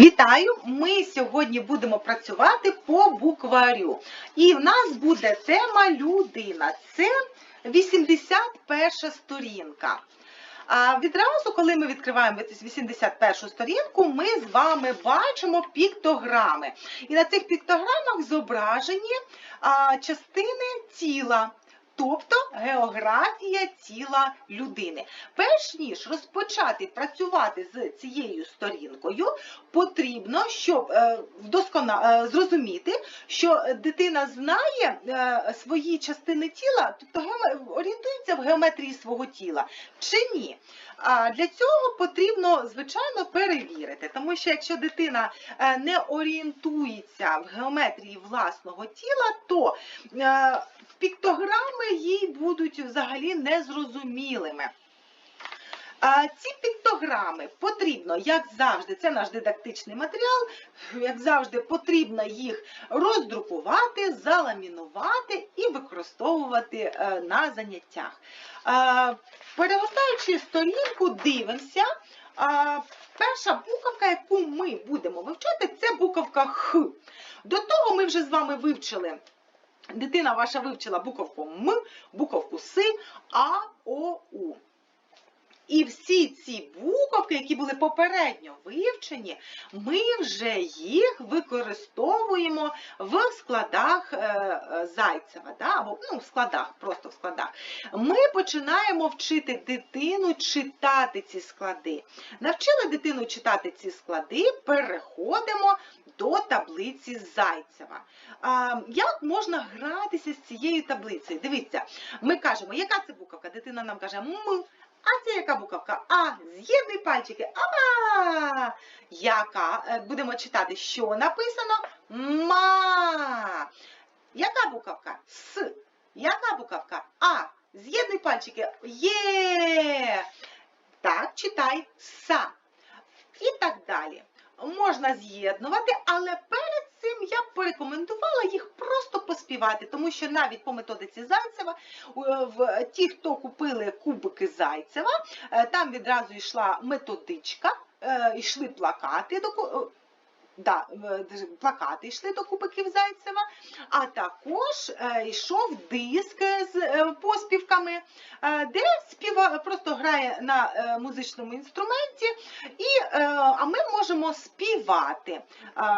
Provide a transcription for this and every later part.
Вітаю! Ми сьогодні будемо працювати по букварю. І в нас буде тема людина. Це 81 сторінка. А відразу, коли ми відкриваємо 81 сторінку, ми з вами бачимо піктограми. І на цих піктограмах зображені частини тіла. Тобто географія тіла людини. Перш ніж розпочати працювати з цією сторінкою, потрібно, щоб е, е, зрозуміти, що дитина знає е, свої частини тіла, тобто орієнтується в геометрії свого тіла, чи ні. А для цього потрібно, звичайно, перевірити, тому що якщо дитина не орієнтується в геометрії власного тіла, то піктограми їй будуть взагалі незрозумілими. Ці піктограми потрібно, як завжди, це наш дидактичний матеріал, як завжди, потрібно їх роздрукувати, заламінувати і використовувати е, на заняттях. Перегортаючи сторінку, дивимося. Перша буковка, яку ми будемо вивчати, це буковка Х. До того ми вже з вами вивчили. Дитина ваша вивчила буковку М, буковку С, А, О, У. І всі ці буковки, які були попередньо вивчені, ми вже їх використовуємо в складах е, е, Зайцева, да? або ну, в складах, просто в складах. Ми починаємо вчити дитину читати ці склади. Навчили дитину читати ці склади, переходимо до таблиці Зайцева. А, як можна гратися з цією таблицею? Дивіться, ми кажемо, яка це буковка? Дитина нам каже М. А це яка буковка? А. З'єднуй пальчики. Ама. Яка? Е, Будемо читати, що написано? Ма. Яка буковка? С. Яка буковка? А. З'єднуй пальчики. Є. Так, читай са. І так далі. Можна з'єднувати, але перед цим я порекомендувала їх поспівати, тому що навіть по методиці Зайцева, е, в ті, хто купили кубики Зайцева, е, там відразу йшла методичка, е, йшли плакати до Да, плакати йшли до кубиків Зайцева, а також йшов диск з поспівками, де співа просто грає на музичному інструменті, і, а ми можемо співати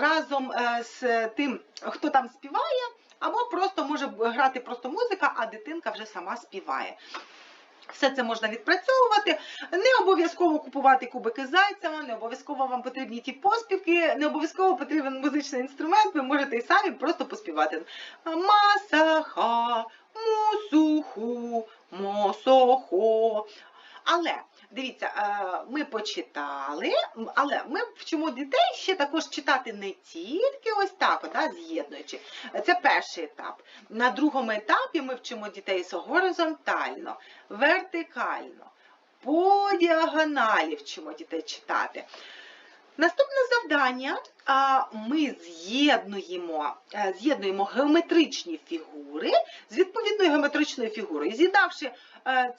разом з тим, хто там співає, або просто може грати просто музика, а дитинка вже сама співає. Все це можна відпрацьовувати. Не обов'язково купувати кубики зайцева, не обов'язково вам потрібні ті поспівки, не обов'язково потрібен музичний інструмент, ви можете і самі просто поспівати. Масаха, мусуху, мосохо. Але дивіться, е, ми почитали, але ми вчимо дітей ще також читати не тільки ось так, да, з'єднуючи. Це перший етап. На другому етапі ми вчимо дітей горизонтально, вертикально, по діагоналі вчимо дітей читати. Наступне завдання ми з'єднуємо, е, з'єднуємо геометричні фігури з відповідною геометричною фігурою. З'єднавши, е,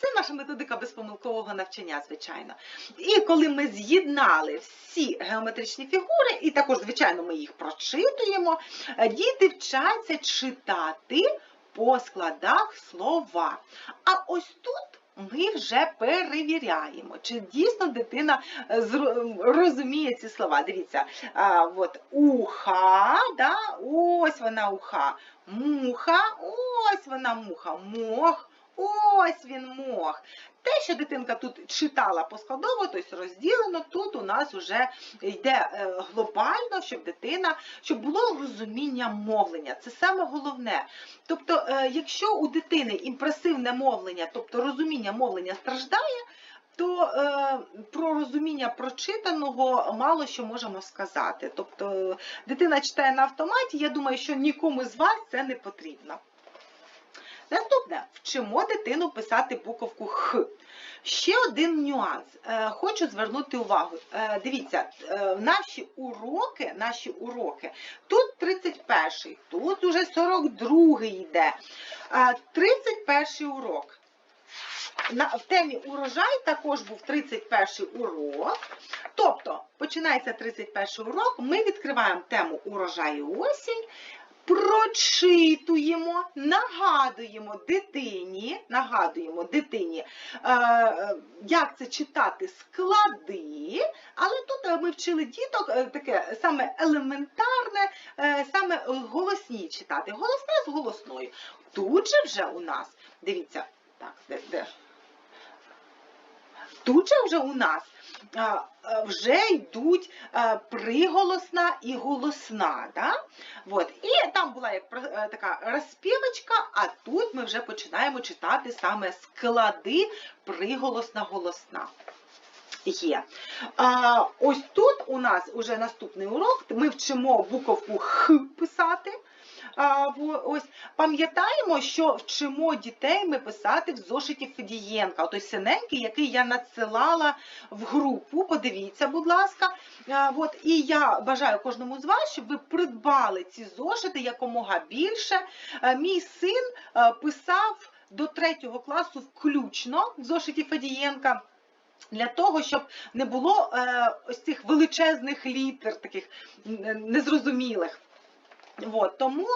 це наша методика безпомилкового навчання, звичайно. І коли ми з'єднали всі геометричні фігури, і також, звичайно, ми їх прочитуємо, е, діти вчаться читати по складах слова. А ось тут ми вже перевіряємо, чи дійсно дитина е, розуміє ці слова. Дивіться, а, от уха, да, ось вона уха, муха, ось вона муха, мох, ось він мох. Те, що дитинка тут читала поскладово, тобто розділено, тут у нас вже йде е, глобально, щоб дитина, щоб було розуміння мовлення. Це саме головне. Тобто, е, якщо у дитини імпресивне мовлення, тобто розуміння мовлення страждає, то е, про розуміння прочитаного мало що можемо сказати. Тобто е, дитина читає на автоматі, я думаю, що нікому з вас це не потрібно. Наступне, вчимо дитину писати буковку Х. Ще один нюанс. Е, Хочу звернути увагу. Е, Дивіться, е, наші уроки, наші уроки, тут 31-й, тут уже 42-й йде. Е, 31-й урок. в темі урожай також був 31 урок. Тобто, починається 31 урок, ми відкриваємо тему урожай і осінь, прочитуємо, нагадуємо дитині, нагадуємо дитині, е, як це читати склади, але тут е, ми вчили діток е, таке саме елементарне, саме голосні читати. Голосне з голосною. Тут же вже у нас, дивіться, так, де, де? Тут же вже у нас вже йдуть приголосна і голосна. Да? От. І там була е, така розпівочка, а тут ми вже починаємо читати саме склади приголосна-голосна. Є. А, ось тут у нас уже наступний урок. Ми вчимо буковку Х писати. Ось пам'ятаємо, що вчимо дітей ми писати в зошиті Федієнка, той синенький, який я надсилала в групу. Подивіться, будь ласка. От, і я бажаю кожному з вас, щоб ви придбали ці зошити якомога більше. А, мій син а, писав до третього класу включно в зошиті Федієнка. Для того, щоб не було е, ось цих величезних літер, таких незрозумілих. От, тому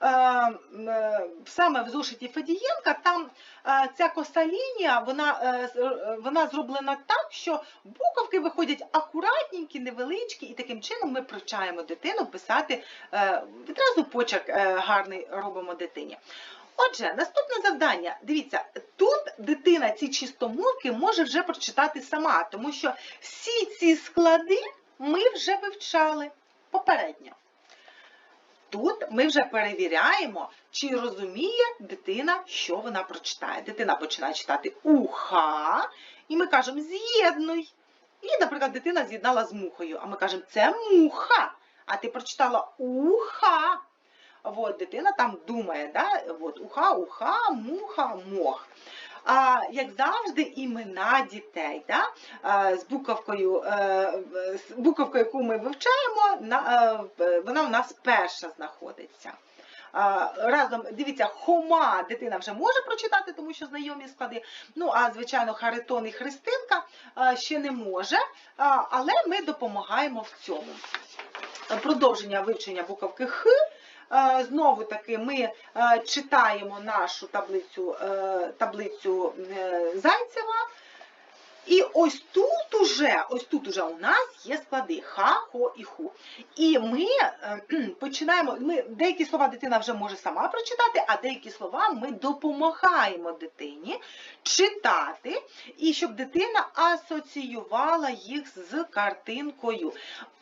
е, е, саме в зошиті Федієнка там е, ця коса лінія, вона, е, е, вона зроблена так, що буковки виходять акуратненькі, невеличкі, і таким чином ми привчаємо дитину писати е, відразу почерк е, гарний робимо дитині. Отже, наступне завдання. Дивіться, тут дитина ці чистомовки може вже прочитати сама, тому що всі ці склади ми вже вивчали попередньо. Тут ми вже перевіряємо, чи розуміє дитина, що вона прочитає. Дитина починає читати уха, і ми кажемо з'єднуй. І, наприклад, дитина з'єднала з мухою, а ми кажемо, це муха. А ти прочитала уха. От, дитина там думає, да? От, уха, уха, муха, мох. Як завжди, імена дітей. Да? З буковкою, е, з буковкою, яку ми вивчаємо, е, вона у нас перша знаходиться. Разом, дивіться, хома дитина вже може прочитати, тому що знайомі склади. Ну, а звичайно, Харитон і Христинка ще не може, але ми допомагаємо в цьому. Продовження вивчення буковки Х. Е, Знову таки ми е, читаємо нашу таблицю, е, таблицю Зайцева. І ось тут уже, ось тут уже у нас є склади ха, хо і ху. І ми е, починаємо, ми, деякі слова дитина вже може сама прочитати, а деякі слова ми допомагаємо дитині читати, і щоб дитина асоціювала їх з картинкою.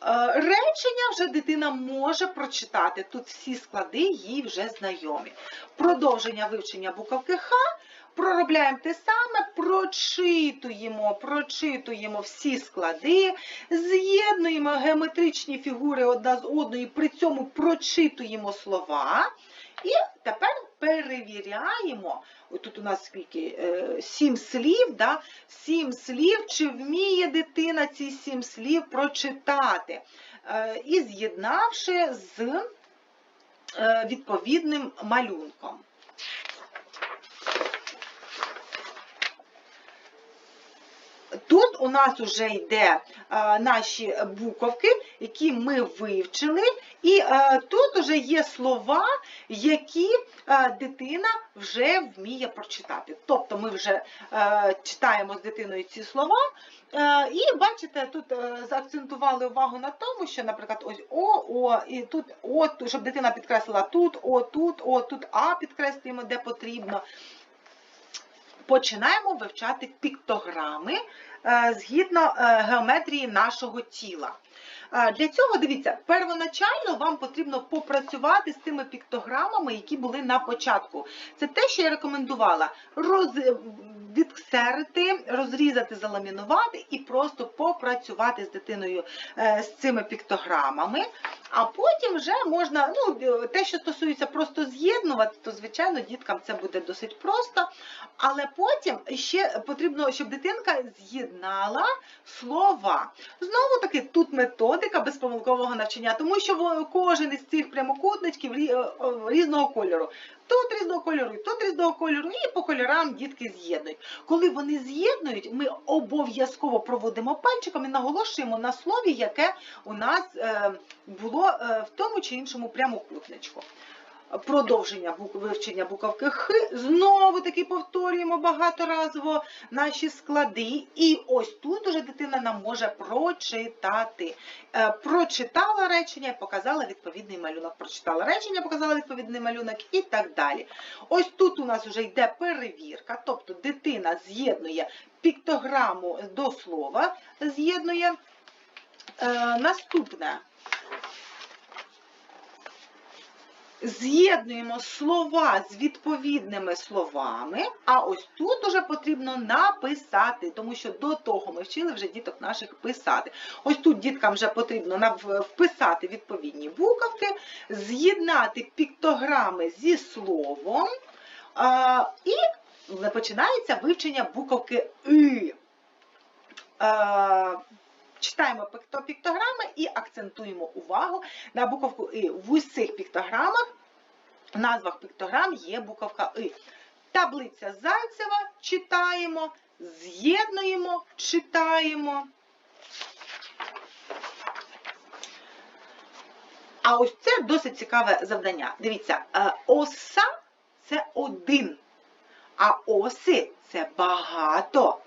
Е, Речення вже дитина може прочитати. Тут всі склади їй вже знайомі. Продовження вивчення буковки Х. Проробляємо те саме, прочитуємо, прочитуємо всі склади, з'єднуємо геометричні фігури одна з одної, при цьому прочитуємо слова. І тепер перевіряємо. Тут у нас скільки? Е, Сім слів, да? сім слів, чи вміє дитина ці сім слів прочитати, Е, і з'єднавши з е, відповідним малюнком. Тут у нас вже йде е, наші буковки, які ми вивчили, і е, тут вже є слова, які е, дитина вже вміє прочитати. Тобто ми вже читаємо з дитиною ці слова, і бачите, тут заакцентували увагу на тому, що, наприклад, ось О, О, і тут О, щоб дитина підкреслила тут, О, тут, О, тут А підкреслюємо, де потрібно. Починаємо вивчати піктограми згідно е, геометрії нашого тіла. Е, Для цього, дивіться, первоначально вам потрібно попрацювати з тими піктограмами, які були на початку. Це те, що я рекомендувала. Роз... Відксерити, розрізати, заламінувати і просто попрацювати з дитиною е, з цими піктограмами. А потім вже можна, ну, те, що стосується просто з'єднувати, то, звичайно, діткам це буде досить просто. Але потім ще потрібно, щоб дитинка з'єднала слова. Знову таки, тут методика безпомилкового навчання, тому що кожен із цих прямокутничків е, різного кольору. Тут різного кольору, то різного кольору, і по кольорам дітки з'єднують. Коли вони з'єднують, ми обов'язково проводимо пальчиком і наголошуємо на слові, яке у нас е, було е, в тому чи іншому прямокутничку. Продовження вивчення буковки Х. Знову таки повторюємо багаторазово наші склади. І ось тут уже дитина нам може прочитати. Е, Прочитала речення і показала відповідний малюнок. Прочитала речення, показала відповідний малюнок і так далі. Ось тут у нас вже йде перевірка, тобто дитина з'єднує піктограму до слова, з'єднує. Е, наступне. З'єднуємо слова з відповідними словами, а ось тут уже потрібно написати, тому що до того ми вчили вже діток наших писати. Ось тут діткам вже потрібно вписати відповідні буковки, з'єднати піктограми зі словом, і починається вивчення буковки И. Читаємо піктограми і акцентуємо увагу на буковку И. В усіх піктограмах, назвах піктограм є буковка И. Таблиця Зайцева читаємо, з'єднуємо, читаємо. А ось це досить цікаве завдання. Дивіться, е, оса це один, а оси це багато.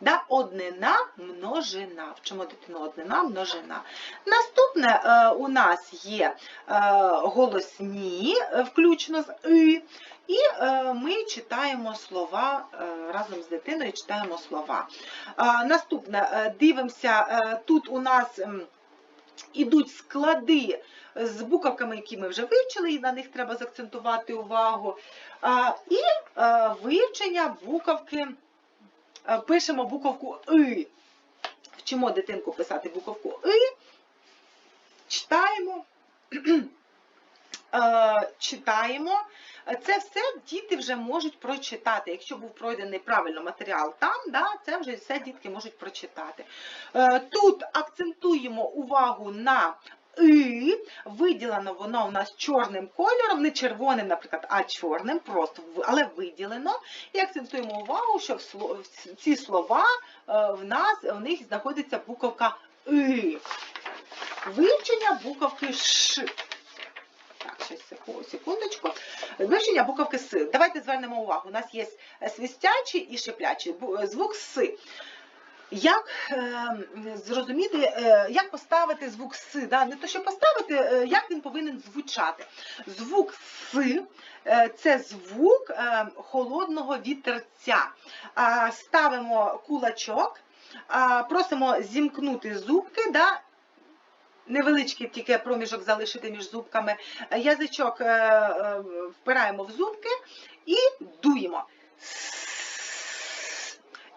Да? Однина, множина. Вчимо дитину однина, множина. Наступне е, у нас є е, голосні, е, включно з «и», і е, ми читаємо слова е, разом з дитиною читаємо слова. Е, наступне, е, дивимося, е, тут у нас м, ідуть склади з буковками, які ми вже вивчили, і на них треба заакцентувати увагу. А, І е, вивчення буковки, е, пишемо буковку И. Вчимо дитинку писати буковку И, читаємо. е, Читаємо. Це все діти вже можуть прочитати. Якщо був пройдений правильно матеріал там, да, це вже все дітки можуть прочитати. Е, Тут акцентуємо увагу на «и», виділено воно у нас чорним кольором, не червоним, наприклад, а чорним, просто але виділено. І акцентуємо увагу, що в ці слова е, в нас в них знаходиться буковка «и». Вивчення буковки Ш. Так, секу- секундочку. Вивчення буковки С. Давайте звернемо увагу. У нас є свистячий і шиплячий звук С. Як е, зрозуміти, е, як поставити звук С? Да? Не то, що поставити, е, як він повинен звучати. Звук С це звук холодного вітерця. Ставимо кулачок, просимо зімкнути зубки. Да? Невеличкий тільки проміжок залишити між зубками. Язичок впираємо в зубки і дуємо.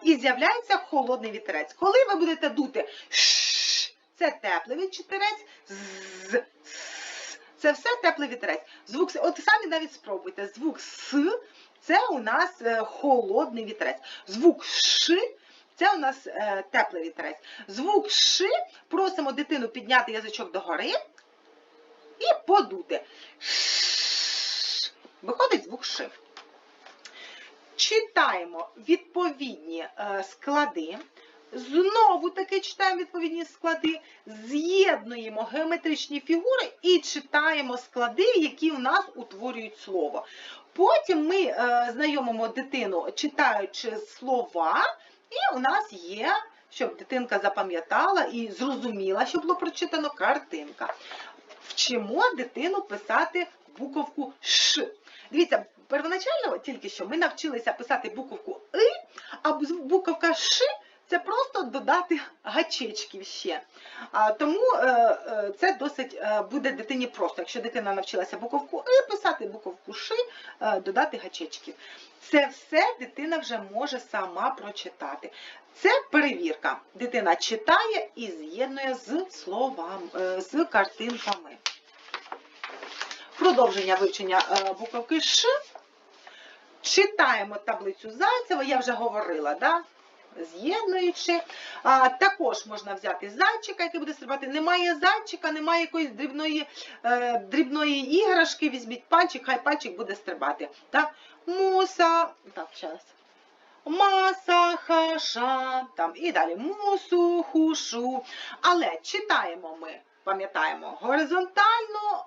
І з'являється холодний вітерець. Коли ви будете дути «ш», це теплий вітерець, «з», це все теплий вітерець. Звук «с», от самі навіть спробуйте. Звук С це у нас е, холодний вітерець. Звук Ш це у нас е, теплий вітерець. Звук Ш просимо дитину підняти язичок догори і подути. Ш. Виходить звук Ш. Читаємо відповідні е, склади. Знову таки читаємо відповідні склади, з'єднуємо геометричні фігури і читаємо склади, які у нас утворюють слово. Потім ми е, знайомимо дитину, читаючи слова, і у нас є, щоб дитинка запам'ятала і зрозуміла, що було прочитано картинка. Вчимо дитину писати буковку Ш. Дивіться, первоначально тільки що ми навчилися писати буковку И, а буковка Ш це просто додати гачечків ще. Тому е, е, це досить е, буде дитині просто. Якщо дитина навчилася буковку И писати, буковку Ш, додати гачечків. Це все дитина вже може сама прочитати. Це перевірка. Дитина читає і з'єднує з словами, з картинками. Продовження вивчення буковки Ш. Читаємо таблицю Зайцева, я вже говорила, да? з'єднуючи. А, також можна взяти зайчика, який буде стрибати. Немає зайчика, немає якоїсь дрібної, е, дрібної іграшки. Візьміть пальчик, хай пальчик буде стрибати. Так? Муса. Так, зараз. Маса, хаша, там і далі мусу, хушу. Але читаємо ми, пам'ятаємо, горизонтально,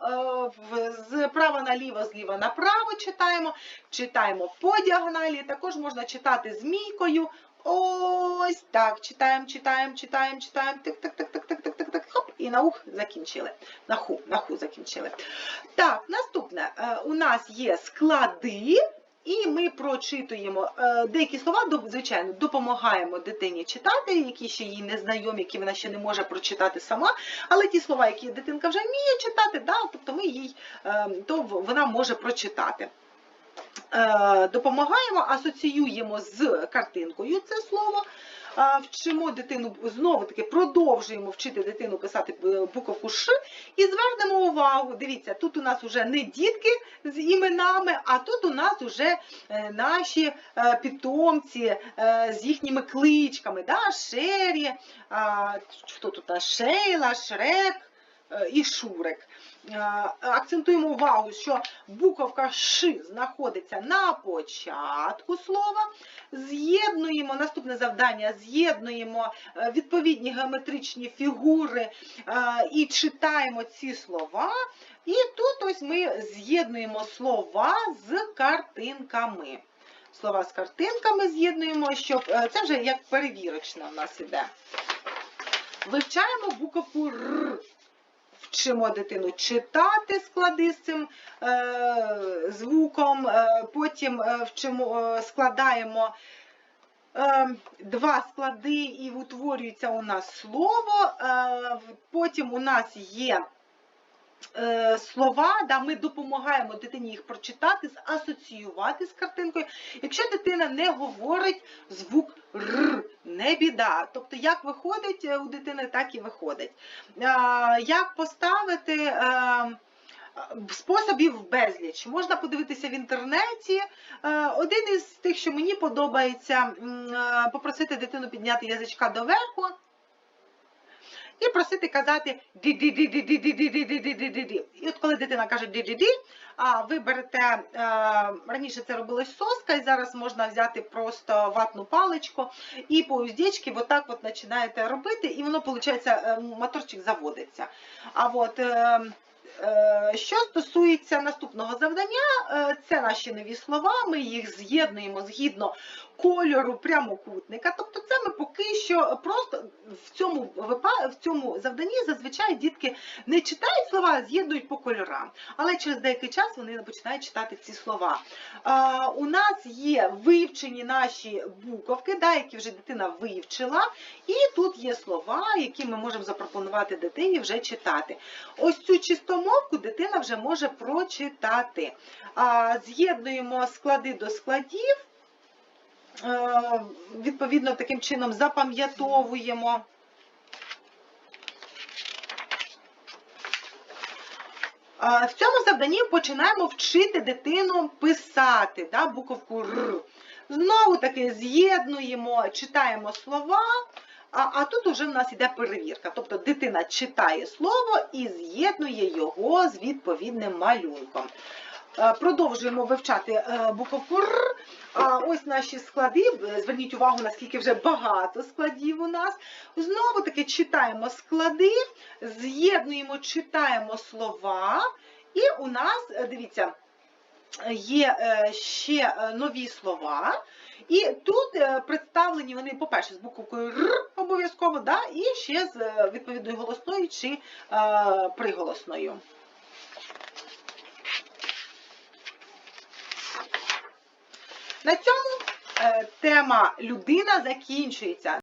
е, з права наліво, зліва направо читаємо, читаємо по діагоналі, також можна читати змійкою. Ось так, читаємо, читаємо, читаємо, читаємо, тик, тик, тик, тик, тик, тик, тик, хоп, і на ух закінчили. На ху, на ху закінчили. Так, наступне, е, у нас є склади. І ми прочитуємо е, деякі слова, звичайно, допомагаємо дитині читати, які ще їй не знайомі, які вона ще не може прочитати сама. Але ті слова, які дитинка вже вміє читати, да, тобто ми їй е, то вона може прочитати. Е, Допомагаємо, асоціюємо з картинкою це слово. Вчимо дитину знову таки продовжуємо вчити дитину писати е, буковку Ш і звернемо увагу. Дивіться, тут у нас вже не дітки з іменами, а тут у нас вже е, наші е, питомці з їхніми кличками. Да? Шері, хто тут? Шейла, Шрек і Шурик. Е, Акцентуємо увагу, що буковка Ш знаходиться на початку слова. З'єднуємо наступне завдання, з'єднуємо е, відповідні геометричні фігури е, і читаємо ці слова. І тут ось ми з'єднуємо слова з картинками. Слова з картинками з'єднуємо, щоб це вже як перевірочна у нас іде. Вивчаємо буковку Р. Вчимо дитину читати склади з цим е, звуком, е, потім е, вчимо, е, складаємо е, два склади і утворюється у нас слово. Е, потім у нас є слова, да, ми допомагаємо дитині їх прочитати, асоціювати з картинкою. Якщо дитина не говорить звук Р, не біда. Тобто, як виходить е, у дитини, так і виходить. Е, Як поставити е, способів безліч? Можна подивитися в інтернеті. Один із тих, що мені подобається, попросити дитину підняти язичка доверху. І просити казати ді-ді-ді-ді-ді-ді-ді-ді-ді-ді-ді. І от коли дитина каже ді-ді-ді, а ви берете, е, раніше це робилось соска, і зараз можна взяти просто ватну паличку і по уздечці отак от починаєте робити, і воно, виходить, моторчик заводиться. А от е, е, що стосується наступного завдання, е, це наші нові слова, ми їх з'єднуємо згідно кольору прямокутника. Тобто це ми поки що просто в цьому в цьому завданні зазвичай дітки не читають слова, а з'єднують по кольорам. Але через деякий час вони починають читати ці слова. А, у нас є вивчені наші буковки, да, які вже дитина вивчила, і тут є слова, які ми можемо запропонувати дитині вже читати. Ось цю чистомовку дитина вже може прочитати. З'єднуємо склади до складів. Е, Відповідно, таким чином запам'ятовуємо. Е, В цьому завданні починаємо вчити дитину писати да, буковку Р. Знову таки з'єднуємо, читаємо слова, а, а тут уже в нас йде перевірка. Тобто дитина читає слово і з'єднує його з відповідним малюнком. Е, Продовжуємо вивчати е, буковку Р. А ось наші склади. Е, Зверніть увагу, наскільки вже багато складів у нас. Знову таки читаємо склади, з'єднуємо, читаємо слова. І у нас, е, дивіться, є е, ще е, нові слова. І тут е, представлені вони, по-перше, з буковкою Р обов'язково, да, і ще з е, відповідною голосною чи е, приголосною. На цьому е, тема людина закінчується.